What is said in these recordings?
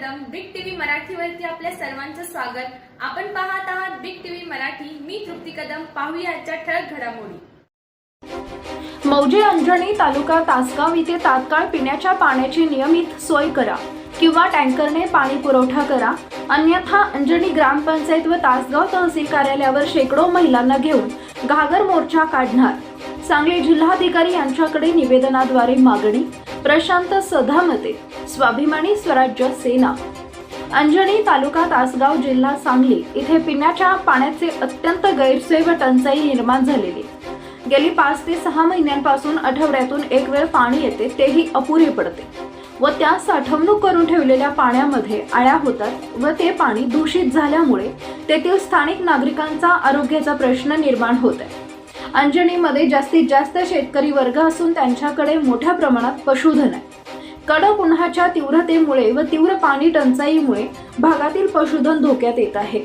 मराठीवरती आपल्या सर्वांचं स्वागत. आपण पाहत आहात बिग टीव्ही मराठी. मी तृप्ती कदम. पाहूया आजच्या ठळक घडामोडी. मौजे अंजणी तालुका तासगाव इथे तात्काळ पिण्याच्या पाण्याची नियमित सोय करा किंवा टँकरने पाणी पुरवठा करा. अन्यथा अंजनी ग्रामपंचायत व तासगाव तहसील कार्यालयावर शेकडो महिलांना घेऊन घागर मोर्चा काढणार. सांगली जिल्हाधिकारी यांच्याकडे निवेदनाद्वारे मागणी प्रशांत सधामते स्वाभिमानी स्वराज्य सेना. अंजनी तालुका तासगाव जिल्हा सांगली इथे पिण्याच्या पाण्याचे अत्यंत गैरसोय व टंचाई निर्माण झालेली. गेली पाच ते सहा महिन्यांपासून आठवड्यातून एक वेळ पाणी येते तेही अपुरे पडते. व त्या साठवणूक करून ठेवलेल्या पाण्यामध्ये आळ्या होतात व ते पाणी दूषित झाल्यामुळे तेथील स्थानिक नागरिकांचा आरोग्याचा प्रश्न निर्माण होत आहे अंजनीमध्ये जास्तीत जास्त शेतकरी वर्ग असून त्यांच्याकडे मोठ्या प्रमाणात पशुधन आहे. कडक उन्हाच्या तीव्रतेमुळे व तीव्र पाणी टंचाईमुळे भागातील पशुधन धोक्यात येत आहे.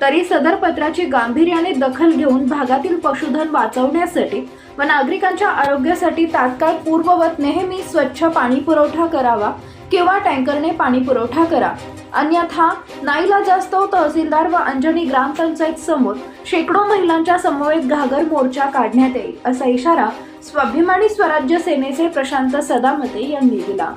तरी सदर पत्राची गांभीर्याने दखल घेऊन भागातील पशुधन वाचवण्यासाठी व नागरिकांच्या आरोग्यासाठी तात्काळ पूर्ववत नेहमी स्वच्छ पाणी पुरवठा करावा किंवा टँकरने पाणी पुरवठा करा. अन्यथा नाईला जास्त तहसीलदार व अंजनी ग्रामपंचायत समोर शेकडो महिलांच्या समवेत घागर मोर्चा काढण्यात येईल असा इशारा स्वाभिमानी स्वराज्य सेनेचे प्रशांत सदामते यांनी दिला.